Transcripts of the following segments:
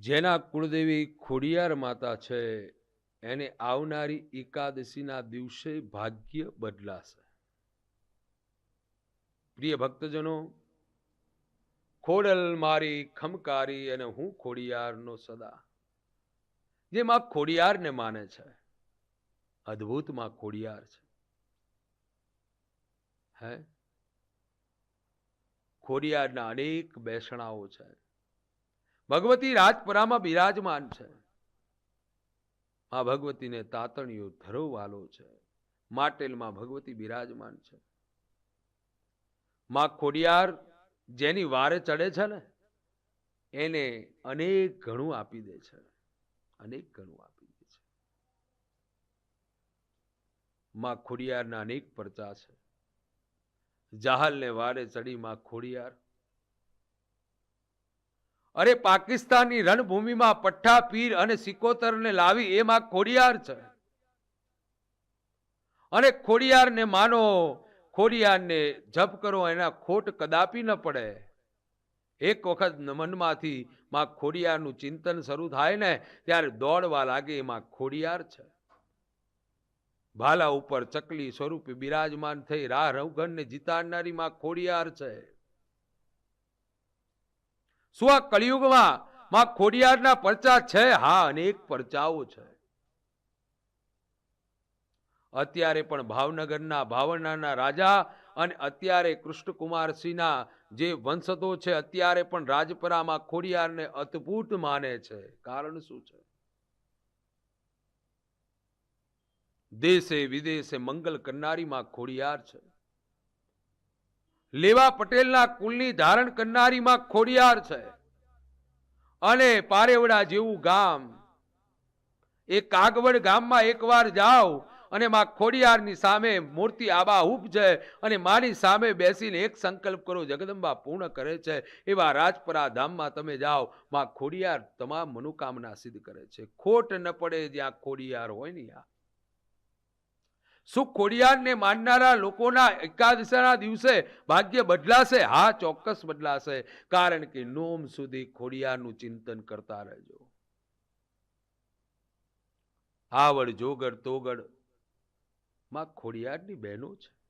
જેના કુળદેવી ખોડિયાર માતા છે, એને આવનારી એકાદશીના દિવસે ભાગ્ય બદલાશે. પ્રિય ભક્તજનો, ખોડલ મારી ખમકારી અને હું ખોડિયારનો સદા. જે માં ખોડિયારને માને છે, અદ્ભુતમાં ખોડિયાર છે. હે? ખોડિયારના અનેક બેસણાઓ છે. ભગવતી રાજપરામાં બિરાજમાન છે. માં ભગવતીને તાતણીઓ ધરોવાલો છે. માટેલમાં ભગવતી બિરાજમાન છે. માં ખોડિયાર જેની વારે ચડે છે ને, એને અનેક ઘણું આપી દે છે. અનેક ઘણું આપી દે છે. માં ખોડિયારના અનેક પરચા છે. જાહલને વારે ચડી માં ખોડિયાર અરે પાકિસ્તાનની રણભૂમિમાં પઠ્ઠા, પીર અને સિકોતરને લાવી એમાં ખોડિયાર છે. અને ખોડિયારને માનો, ખોડિયારને જપ કરો, એના ખોટ કદાપી ન પડે. એક વખત મનમાંથી માં ખોડિયારનું ચિંતન શરૂ થાય ને, ત્યારે દોડવા લાગે એમાં ખોડિયાર છે. ભાલા ઉપર ચકલી સ્વરૂપે બિરાજમાન થઈ રાહ રવગણને જીતાડનારી માં ખોડિયાર છે. શું આ કળિયુગમાં માં ખોડિયારના પરચા છે? હા, અનેક પરચાઓ છે. અત્યારે પણ ભાવનગરના ભાવનાના રાજા અને અત્યારે કૃષ્ણકુમારસિંહના જે વંશતો છે, અત્યારે પણ રાજપરામાં ખોડિયારને અદ્ભુત માને છે. કારણ શું છે? દેશે વિદેશે મંગલ કરનારીમાં ખોડિયાર છે. લેવા પટેલના કુલની ધારણ કરનારીમાં ખોડિયાર છે. અને પારેવડા જેવું ગામ. એ કાગવડ ગામમાં એકવાર જાઓ અને માં ખોડિયારની સામે મૂર્તિ આબા છે અને મારી સામે બેસીને એક સંકલ્પ કરો, જગદંબા પૂર્ણ કરે છે. એવા રાજપરા ધામમાં તમે જાઓ, માં ખોડિયાર તમામ મનોકામના સિદ્ધ કરે છે. ખોટ ન પડે જ્યાં ખોડિયાર હોય ને યા. શું ખોડિયારને માનનારા લોકોના એકાદશીના દિવસે ભાગ્ય બદલાશે? હા, ચોક્કસ બદલાશે. કારણ કે નોમ સુધી ખોડિયારનું ચિંતન કરતા રહેજો. આવડ જોગડ, તોગડ, માં ખોડિયારની બહેનો છે.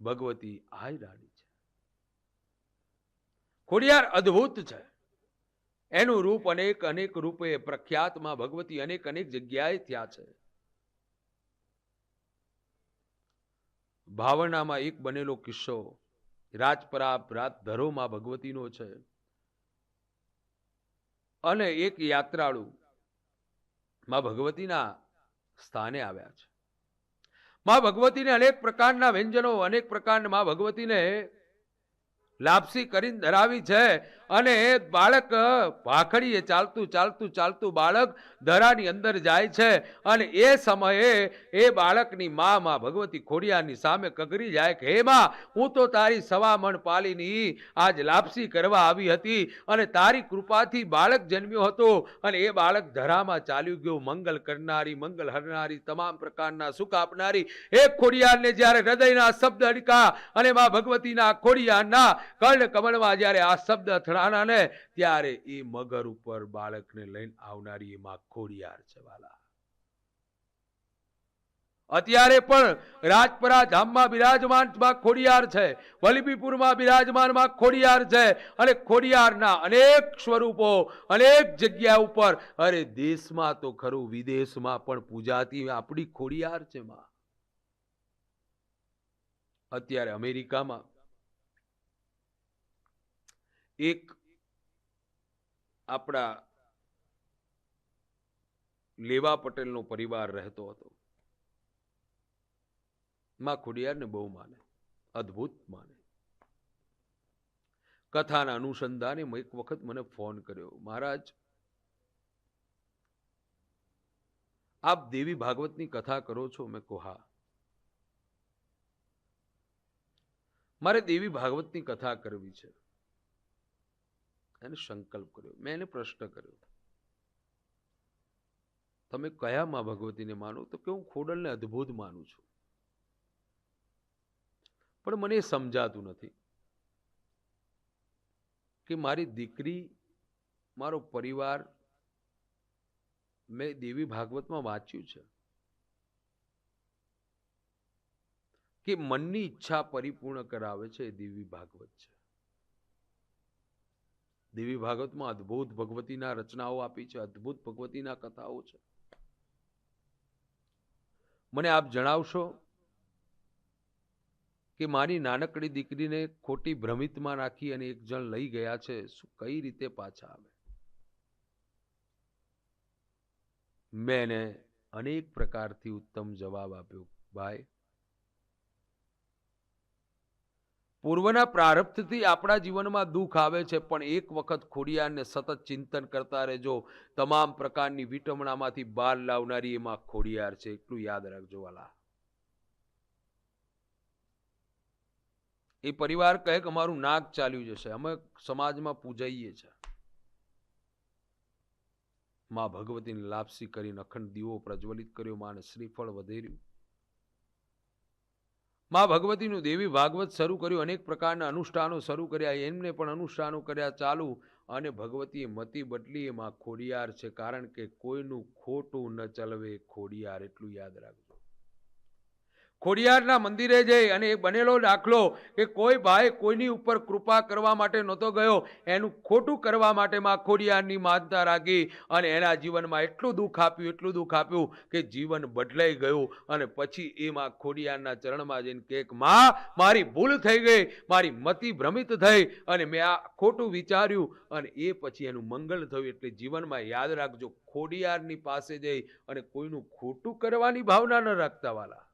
ભગવતી આય રાણી છે. ખોડિયાર અદ્ભુત છે. એનું રૂપ અનેક અનેક રૂપે પ્રખ્યાતમાં ભગવતી અનેક અનેક જગ્યાએ થયા છે. ભાવનામાં એક બનેલો કિસ્સો રાજપરાપ રાત ભગવતીનો છે. અને એક યાત્રાળુ માં ભગવતીના સ્થાને આવ્યા છે. માં ભગવતીને અનેક પ્રકારના વ્યંજનો, અનેક પ્રકારના માં ભગવતીને લાપસી કરીને ધરાવી છે. અને બાળક ભાખડીએ ચાલતું ચાલતું ચાલતું બાળક ધરાની અંદર જાય છે અને એ સમયે એ બાળકની મા મા ભગવતી ખોડિયાની સામે કગરી જાય કે, હે મા, હું તો તારી સવામણ પાલીની આજ લાપસી કરવા આવી હતી અને તારી કૃપાથી બાળક જન્મ્યો હતો અને એ બાળક ધરામાં ચાલ્યું ગયું. મંગલ કરનારી, મંગલ હરનારી, તમામ પ્રકારના સુખ આપનારી એ ખોડિયારને જ્યારે હૃદયના શબ્દ અડકા અને મા ભગવતીના ખોડિયારના કર્ણ કમળમાં જ્યારે આ શબ્દ અથડાણા ને ત્યારે એ મગર ઉપર બાળકને લઈને આવનારી એમાં ખોડિયાર છે વાલા. અત્યારે પણ રાજપરા ધામમાં બિરાજમાનમાં ખોડિયાર છે વલીબીપુરમાં બિરાજમાનમાં ખોડિયાર છે અને ખોડિયારના અનેક સ્વરૂપો, અનેક જગ્યા ઉપર, અરે દેશમાં તો ખરું, વિદેશમાં પણ પૂજાતી આપણી ખોડિયાર છે માં. અત્યારે અમેરિકામાં એક આપણા લેવા પટેલનો પરિવાર રહેતો હતો. માં ખોડિયારને બહુ માને, અદ્ભુત માને. કથાના અનુસંધાને એક વખત મને ફોન કર્યો, મહારાજ, આપ દેવી ભાગવતની કથા કરો છો? મેં કહું હા. મારે દેવી ભાગવતની કથા કરવી છે. એને સંકલ્પ કર્યો. મેં એને પ્રશ્ન કર્યો. તમે કયા માં ભગવતીને માનો? તો કે હું ખોડલને અદ્ભુત માનું છું. પણ મને એ સમજાતું નથી કે મારી દીકરી, મારો પરિવાર મેં દેવી ભાગવતમાં વાંચ્યું છે. કે મનની ઈચ્છા પરિપૂર્ણ કરાવે છે એ દેવી ભાગવત છે. દેવી ભાગવતમાં અદ્ભુત ભગવતીના રચનાઓ આપી છે, અદ્ભુત ભગવતીના કથાઓ છે. મને આપ જણાવશો કે મારી નાનકડી દીકરીને ખોટી ભ્રમિતમાં રાખી અને એક જણ લઈ ગયા છે, શું કઈ રીતે પાછા આવે? મેં એને અનેક પ્રકારથી ઉત્તમ જવાબ આપ્યો. ભાઈ પૂર્વના પ્રારબ્ધથી આપણા જીવનમાં દુઃખ આવે છે, પણ એક વખત ખોડિયારને સતત ચિંતન કરતા રહેજો. તમામ પ્રકારની વિટમણામાંથી બહાર લાવનારી એમાં ખોડિયાર છે. એટલું યાદ રાખજો વાલા. એ પરિવાર કહે કે અમારું નાક ચાલ્યું જશે. અમે સમાજમાં પૂજાઈએ છીએ માં ભગવતીને લાપસી કરીને અખંડ દીવો પ્રજ્વલિત કર્યો. માને શ્રીફળ વધેર્યું. માં ભગવતીનું દેવી ભાગવત શરૂ કર્યું, અનેક પ્રકારના અનુષ્ઠાનો શરૂ કર્યા, એમને પણ અનુષ્ઠાનો કર્યા ચાલુ. અને ભગવતીએ મતી બદલી, એમાં ખોડિયાર છે, કારણ કે કોઈનું ખોટું ન ચલવે, ખોડિયાર, એટલું યાદ રાખજો. ખોડિયારના મંદિરે જઈ અને એ બનેલો દાખલો કે કોઈ ભાઈ કોઈની ઉપર કૃપા કરવા માટે નહોતો ગયો, એનું ખોટું કરવા માટે માં ખોડિયારની માનતા રાખી અને એના જીવનમાં એટલું દુઃખ આપ્યું, એટલું દુઃખ આપ્યું કે જીવન બદલાઈ ગયું અને પછી એ માં ખોડિયારના ચરણમાં જઈને કે, માં, મારી ભૂલ થઈ ગઈ, મારી મતિ ભ્રમિત થઈ અને મેં આ ખોટું વિચાર્યું અને એ પછી એનું મંગળ થયું એટલે જીવનમાં યાદ રાખજો, ખોડિયારની પાસે જઈ અને કોઈનું ખોટું કરવાની ભાવના ન રાખતા વાલા.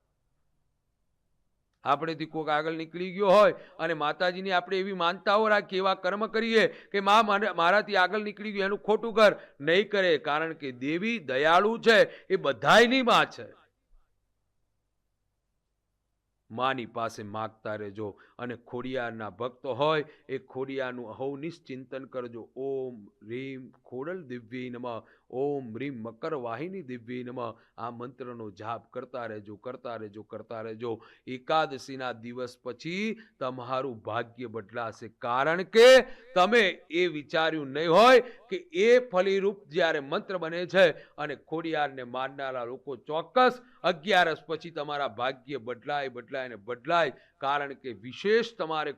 આપણેથી કોઈક આગળ નીકળી ગયો હોય અને માતાજીની આપણે એવી માનતાઓ રાખીએ એવા કર્મ કરીએ કે મા મારાથી આગળ નીકળી ગયું, એનું ખોટું કર નહીં કરે. કારણ કે દેવી દયાળુ છે, એ બધાયની માં છે. માની પાસે માગતા રહેજો. અને ખોડિયારના ભક્ત હોય, એ ખોડિયારનું અહોનિશ ચિંતન કરજો. ઓમ રીમ ખોડલ દિવ્ય નમ. ઓમ રીમ મકર વાહિની દિવ્ય નમ. આ મંત્રનો જાપ કરતા રહેજો કરતા રહેજો કરતા રહેજો. એકાદશીના દિવસ પછી તમારું ભાગ્ય બદલાશે. કારણ કે તમે એ વિચાર્યું નહીં હોય કે એ ફલીરૂપ જ્યારે મંત્ર બને છે અને ખોડિયારને માનનારા લોકો ચોક્કસ અગિયારસ પછી તમારા ભાગ્ય બદલાય બદલાય ને બદલાય. કારણ કે વિશેષ તમારે